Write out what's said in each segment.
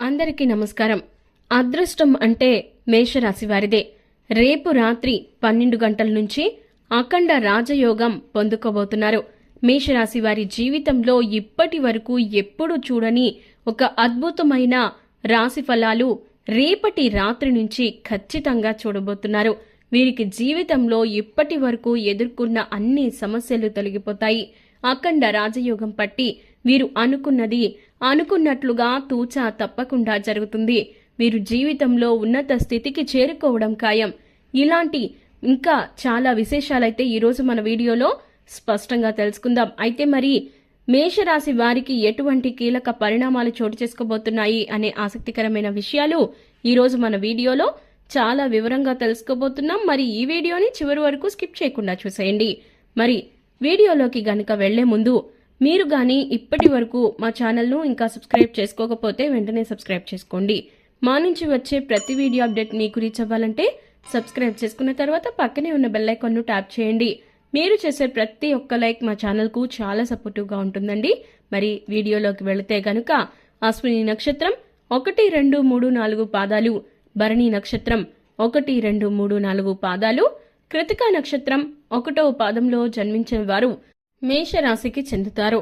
అందరికీ నమస్కారం. అదృష్టం అంటే మేషరాశి వారిదే. రేపు రాత్రి పన్నెండు గంటల నుంచి అఖండ రాజయోగం పొందుకోబోతున్నారు. మేషరాశి వారి జీవితంలో ఇప్పటి వరకు ఎప్పుడూ చూడని ఒక అద్భుతమైన రాశి ఫలాలు రేపటి రాత్రి నుంచి ఖచ్చితంగా చూడబోతున్నారు. వీరికి జీవితంలో ఇప్పటి వరకు ఎదుర్కొన్న అన్ని సమస్యలు తొలగిపోతాయి. అఖండ రాజయోగం పట్టి వీరు అనుకున్నది అనుకున్నట్లుగా తూచా తప్పకుండా జరుగుతుంది. వీరు జీవితంలో ఉన్నత స్థితికి చేరుకోవడం ఖాయం. ఇలాంటి ఇంకా చాలా విశేషాలైతే ఈరోజు మన వీడియోలో స్పష్టంగా తెలుసుకుందాం. అయితే మరి మేషరాశి వారికి ఎటువంటి కీలక పరిణామాలు చోటు చేసుకోబోతున్నాయి అనే ఆసక్తికరమైన విషయాలు ఈరోజు మన వీడియోలో చాలా వివరంగా తెలుసుకోబోతున్నాం. మరి ఈ వీడియోని చివరి వరకు స్కిప్ చేయకుండా చూసేయండి. మరి వీడియోలోకి గనుక వెళ్ళే ముందు మీరు కానీ ఇప్పటి వరకు మా ఛానల్ను ఇంకా సబ్స్క్రైబ్ చేసుకోకపోతే వెంటనే సబ్స్క్రైబ్ చేసుకోండి. మా నుంచి వచ్చే ప్రతి వీడియో అప్డేట్ మీకు రీచ్ అవ్వాలంటే సబ్స్క్రైబ్ చేసుకున్న తర్వాత పక్కనే ఉన్న బెల్ ఐకాన్ను ట్యాప్ చేయండి. మీరు చేసే ప్రతి ఒక్క లైక్ మా ఛానల్కు చాలా సపోర్టివ్గా ఉంటుందండి. మరి వీడియోలోకి వెళితే గనుక అశ్విని నక్షత్రం ఒకటి రెండు మూడు నాలుగు పాదాలు భరణి నక్షత్రం ఒకటి రెండు మూడు నాలుగు పాదాలు కృతికా నక్షత్రం ఒకటో పాదంలో జన్మించిన వారు. మేషరాశికి చెందుతారు.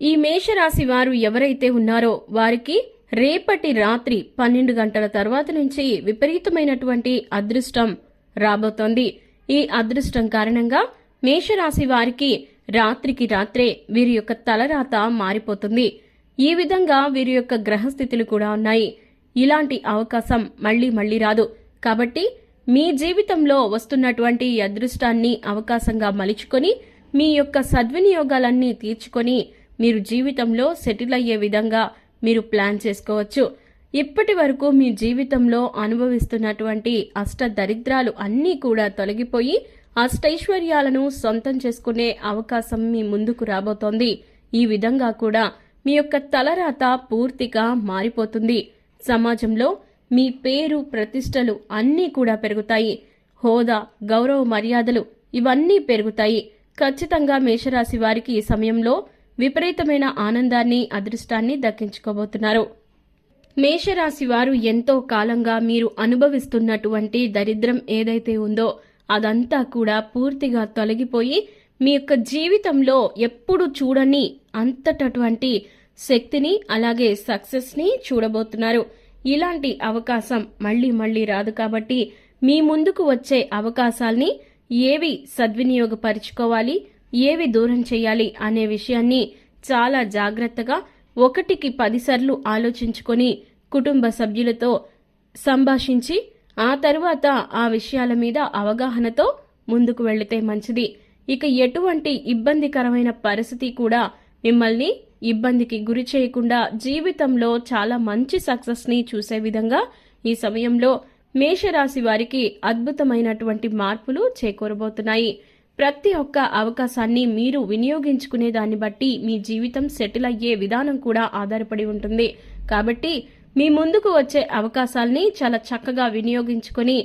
ఈ మేషరాశి వారు ఎవరైతే ఉన్నారో వారికి రేపటి రాత్రి పన్నెండు గంటల తర్వాత నుంచి విపరీతమైనటువంటి అదృష్టం రాబోతోంది. ఈ అదృష్టం కారణంగా మేషరాశి వారికి రాత్రికి రాత్రే వీరి యొక్క తలరాత మారిపోతుంది. ఈ విధంగా వీరి యొక్క గ్రహస్థితులు కూడా ఉన్నాయి. ఇలాంటి అవకాశం మళ్ళీ మళ్ళీ రాదు. కాబట్టి మీ జీవితంలో వస్తున్నటువంటి అదృష్టాన్ని అవకాశంగా మలుచుకొని మీ యొక్క సద్వినియోగాలన్నీ తీర్చుకొని మీరు జీవితంలో సెటిల్ అయ్యే విధంగా మీరు ప్లాన్ చేసుకోవచ్చు. ఇప్పటి వరకు మీ జీవితంలో అనుభవిస్తున్నటువంటి అష్ట దరిద్రాలు అన్నీ కూడా తొలగిపోయి అష్టైశ్వర్యాలను సొంతం చేసుకునే అవకాశం మీ ముందుకు రాబోతోంది. ఈ విధంగా కూడా మీ యొక్క తలరాత పూర్తిగా మారిపోతుంది. సమాజంలో మీ పేరు ప్రతిష్టలు అన్నీ కూడా పెరుగుతాయి. హోదా గౌరవ మర్యాదలు ఇవన్నీ పెరుగుతాయి. ఖచ్చితంగా మేషరాశి వారికి ఈ సమయంలో విపరీతమైన ఆనందాన్ని అదృష్టాన్ని దక్కించుకోబోతున్నారు. మేషరాశి వారు ఎంతో కాలంగా మీరు అనుభవిస్తున్నటువంటి దరిద్రం ఏదైతే ఉందో అదంతా కూడా పూర్తిగా తొలగిపోయి మీ యొక్క జీవితంలో ఎప్పుడు చూడని అంతటటువంటి శక్తిని అలాగే సక్సెస్ని చూడబోతున్నారు. ఇలాంటి అవకాశం మళ్ళీ మళ్ళీ రాదు కాబట్టి మీ ముందుకు వచ్చే అవకాశాల్ని ఏవి సద్వినియోగపరుచుకోవాలి ఏవి దూరం చేయాలి అనే విషయాన్ని చాలా జాగ్రత్తగా ఒకటికి పదిసార్లు ఆలోచించుకొని కుటుంబ సభ్యులతో సంభాషించి ఆ తరువాత ఆ విషయాల మీద అవగాహనతో ముందుకు వెళితే మంచిది. ఇక ఎటువంటి ఇబ్బందికరమైన పరిస్థితి కూడా మిమ్మల్ని ఇబ్బందికి గురి చేయకుండా జీవితంలో చాలా మంచి సక్సెస్ని చూసే విధంగా ఈ సమయంలో మేషరాశి వారికి అద్భుతమైనటువంటి మార్పులు చేకూరబోతున్నాయి. ప్రతి ఒక్క అవకాశాన్ని మీరు వినియోగించుకునే దాన్ని బట్టి మీ జీవితం సెటిల్ అయ్యే విధానం కూడా ఆధారపడి ఉంటుంది. కాబట్టి మీ ముందుకు వచ్చే అవకాశాల్ని చాలా చక్కగా వినియోగించుకొని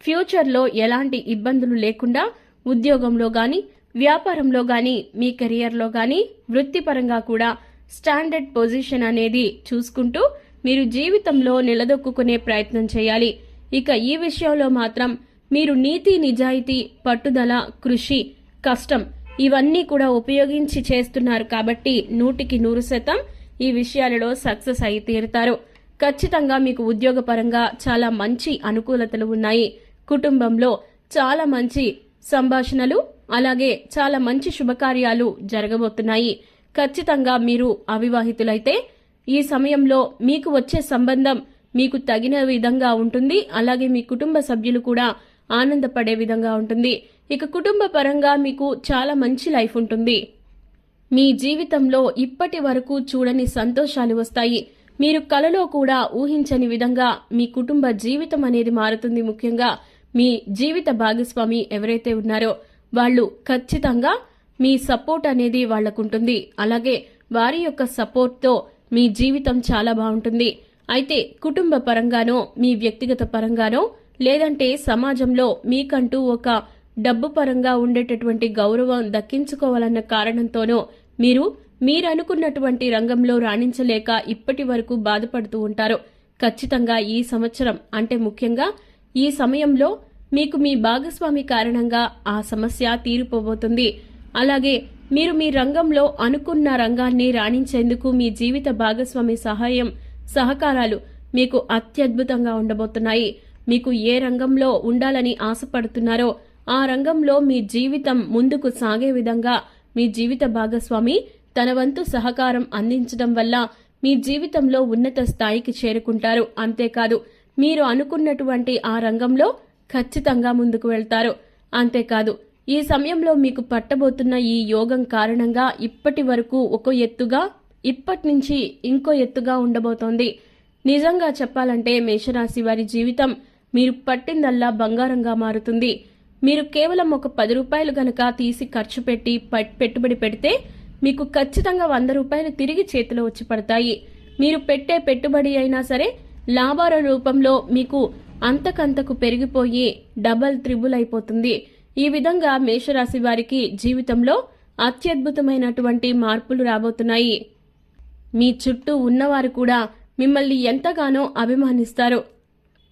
ఫ్యూచర్లో ఎలాంటి ఇబ్బందులు లేకుండా ఉద్యోగంలో కానీ వ్యాపారంలో కానీ మీ కెరియర్లో కానీ వృత్తిపరంగా కూడా స్టాండర్డ్ పొజిషన్ అనేది చూసుకుంటూ మీరు జీవితంలో నిలదొక్కునే ప్రయత్నం చేయాలి. ఇక ఈ విషయంలో మాత్రం మీరు నీతి నిజాయితీ పట్టుదల కృషి కష్టం ఇవన్నీ కూడా ఉపయోగించి చేస్తున్నారు కాబట్టి నూటికి నూరు శాతం ఈ విషయాలలో సక్సెస్ అయి తీరుతారు. ఖచ్చితంగా మీకు ఉద్యోగపరంగా చాలా మంచి అనుకూలతలు ఉన్నాయి. కుటుంబంలో చాలా మంచి సంభాషణలు అలాగే చాలా మంచి శుభకార్యాలు జరగబోతున్నాయి. ఖచ్చితంగా మీరు అవివాహితులైతే ఈ సమయంలో మీకు వచ్చే సంబంధం మీకు తగిన విధంగా ఉంటుంది. అలాగే మీ కుటుంబ సభ్యులు కూడా ఆనందపడే విధంగా ఉంటుంది. ఇక కుటుంబ పరంగా మీకు చాలా మంచి లైఫ్ ఉంటుంది. మీ జీవితంలో ఇప్పటి వరకు చూడని సంతోషాలు వస్తాయి. మీరు కలలో కూడా ఊహించని విధంగా మీ కుటుంబ జీవితం అనేది మారుతుంది. ముఖ్యంగా మీ జీవిత భాగస్వామి ఎవరైతే ఉన్నారో వాళ్ళు ఖచ్చితంగా మీ సపోర్ట్ అనేది వాళ్ళకుంటుంది అలాగే వారి యొక్క సపోర్ట్తో మీ జీవితం చాలా బాగుంటుంది. అయితే కుటుంబ పరంగానో మీ వ్యక్తిగత పరంగానో లేదంటే సమాజంలో మీకంటూ ఒక డబ్బు పరంగా ఉండేటటువంటి గౌరవం దక్కించుకోవాలన్న కారణంతోనో మీరు మీరు అనుకున్నటువంటి రంగంలో రాణించలేక ఇప్పటి వరకు బాధపడుతూ ఉంటారు ఖచ్చితంగా ఈ సంవత్సరం అంటే ముఖ్యంగా ఈ సమయంలో మీకు మీ భాగస్వామి కారణంగా ఆ సమస్య తీరిపోబోతుంది. అలాగే మీరు మీ రంగంలో అనుకున్న రంగాన్ని రాణించేందుకు మీ జీవిత భాగస్వామి సహాయం సహకారాలు మీకు అత్యద్భుతంగా ఉండబోతున్నాయి. మీకు ఏ రంగంలో ఉండాలని ఆశపడుతున్నారో ఆ రంగంలో మీ జీవితం ముందుకు సాగే విధంగా మీ జీవిత భాగస్వామి తన వంతు సహకారం అందించడం వల్ల మీ జీవితంలో ఉన్నత స్థాయికి చేరుకుంటారు. అంతేకాదు మీరు అనుకున్నటువంటి ఆ రంగంలో ఖచ్చితంగా ముందుకు వెళ్తారు. అంతేకాదు ఈ సమయంలో మీకు పట్టబోతున్న ఈ యోగం కారణంగా ఇప్పటి వరకు ఒక ఎత్తుగా ఇప్పటి నుంచి ఇంకో ఎత్తుగా ఉండబోతోంది. నిజంగా చెప్పాలంటే మేషరాశి వారి జీవితం మీరు పట్టిందల్లా బంగారంగా మారుతుంది. మీరు కేవలం ఒక పది రూపాయలు గనక తీసి ఖర్చు పెట్టి పెట్టుబడి పెడితే మీకు ఖచ్చితంగా వంద రూపాయలు తిరిగి చేతిలో వచ్చి పడతాయి. మీరు పెట్టే పెట్టుబడి అయినా సరే లాభాల రూపంలో మీకు అంతకంతకు పెరిగిపోయి డబల్ త్రిబుల్ అయిపోతుంది. ఈ విధంగా మేషరాశి వారికి జీవితంలో అత్యద్భుతమైనటువంటి మార్పులు రాబోతున్నాయి. మీ చుట్టూ ఉన్నవారు కూడా మిమ్మల్ని ఎంతగానో అభిమానిస్తారు.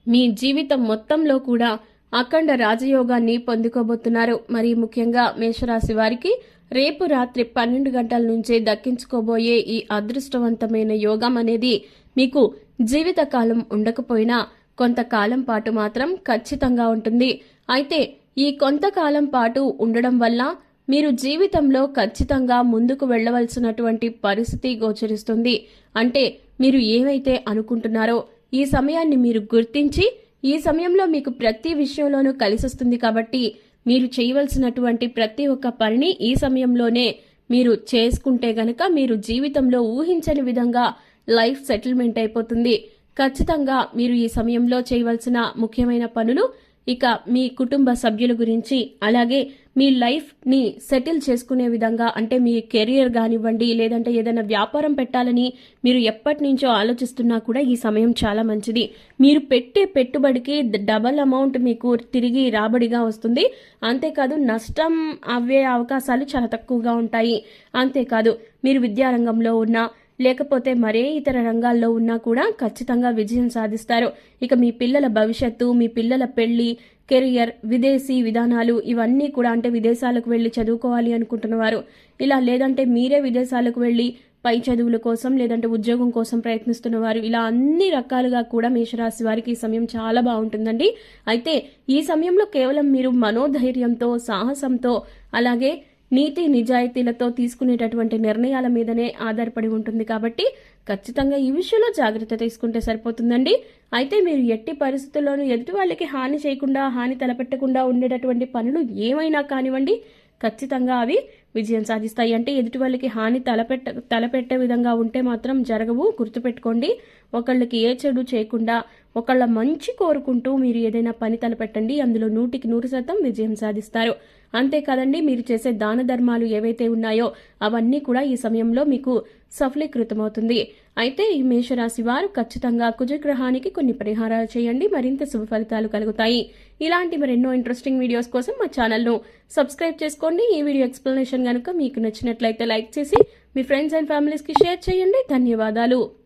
మీ జీవితం మొత్తంలో కూడా అఖండ రాజయోగాన్ని పొందుకోబోతున్నారు. మరి ముఖ్యంగా మేషరాశి వారికి రేపు రాత్రి పన్నెండు గంటల నుంచే దక్కించుకోబోయే ఈ అదృష్టవంతమైన యోగం అనేది మీకు జీవితకాలం ఉండకపోయినా కొంతకాలం పాటు మాత్రం ఖచ్చితంగా ఉంటుంది. అయితే ఈ కొంతకాలం పాటు ఉండడం వల్ల మీరు జీవితంలో ఖచ్చితంగా ముందుకు వెళ్ళవలసినటువంటి పరిస్థితి గోచరిస్తుంది. అంటే మీరు ఏమైతే అనుకుంటున్నారో ఈ సమయాన్ని మీరు గుర్తించి ఈ సమయంలో మీకు ప్రతి విషయంలోనూ కలిసొస్తుంది కాబట్టి మీరు చేయవలసినటువంటి ప్రతి ఒక్క పనిని ఈ సమయంలోనే మీరు చేసుకుంటే గనక మీరు జీవితంలో ఊహించని విధంగా లైఫ్ సెటిల్మెంట్ అయిపోతుంది. ఖచ్చితంగా మీరు ఈ సమయంలో చేయవలసిన ముఖ్యమైన పనులు ఇక మీ కుటుంబ సభ్యుల గురించి అలాగే మీ లైఫ్ని సెటిల్ చేసుకునే విధంగా అంటే మీ కెరియర్ కానివ్వండి లేదంటే ఏదైనా వ్యాపారం పెట్టాలని మీరు ఎప్పటి నుంచో ఆలోచిస్తున్నా కూడా ఈ సమయం చాలా మంచిది. మీరు పెట్టే పెట్టుబడికి డబల్ అమౌంట్ మీకు తిరిగి రాబడిగా వస్తుంది. అంతేకాదు నష్టం అవ్వే అవకాశాలు చాలా తక్కువగా ఉంటాయి. అంతేకాదు మీరు విద్యారంగంలో ఉన్న లేకపోతే మరే ఇతర రంగాల్లో ఉన్నా కూడా ఖచ్చితంగా విజయం సాధిస్తారు. ఇక మీ పిల్లల భవిష్యత్తు మీ పిల్లల పెళ్ళి కెరియర్ విదేశీ విధానాలు ఇవన్నీ కూడా అంటే విదేశాలకు వెళ్ళి చదువుకోవాలి అనుకుంటున్నవారు. ఇలా లేదంటే మీరే విదేశాలకు వెళ్ళి పై చదువుల కోసం లేదంటే ఉద్యోగం కోసం ప్రయత్నిస్తున్న వారు ఇలా అన్ని రకాలుగా కూడా మేషరాశి వారికి ఈ సమయం చాలా బాగుంటుందండి. అయితే ఈ సమయంలో కేవలం మీరు మనోధైర్యంతో సాహసంతో అలాగే నీతి నిజాయితీలతో తీసుకునేటటువంటి నిర్ణయాల మీదనే ఆధారపడి ఉంటుంది కాబట్టి ఖచ్చితంగా ఈ విషయంలో జాగ్రత్త తీసుకుంటే సరిపోతుందండి. అయితే మీరు ఎట్టి పరిస్థితుల్లోనూ ఎదుటి వాళ్ళకి హాని చేయకుండా హాని తలపెట్టకుండా ఉండేటటువంటి పనులు ఏమైనా కానివ్వండి ఖచ్చితంగా అవి విజయం సాధిస్తాయి అంటే ఎదుటి వాళ్ళకి హాని తలపెట్ట తలపెట్టే విధంగా ఉంటే మాత్రం జరగవు. గుర్తుపెట్టుకోండి ఒకళ్ళకి ఏ చెడు చేయకుండా ఒకళ్ళ మంచి కోరుకుంటూ మీరు ఏదైనా పని తలపెట్టండి అందులో నూటికి నూరు శాతం విజయం సాధిస్తారు. అంతేకాదండి మీరు చేసే దాన ధర్మాలు ఏవైతే ఉన్నాయో అవన్నీ కూడా ఈ సమయంలో మీకు సఫలీకృతమవుతుంది. అయితే ఈ మేషరాశి వారు ఖచ్చితంగా కుజగ్రహానికి కొన్ని పరిహారాలు చేయండి మరింత శుభ ఫలితాలు కలుగుతాయి. ఇలాంటి మరెన్నో ఇంట్రెస్టింగ్ వీడియోస్ కోసం మా ఛానల్ను సబ్స్క్రైబ్ చేసుకోండి. ఈ వీడియో ఎక్స్ప్లెనేషన్ కనుక మీకు నచ్చినట్లయితే లైక్ చేసి మీ ఫ్రెండ్స్ అండ్ ఫ్యామిలీస్కి షేర్ చేయండి. ధన్యవాదాలు.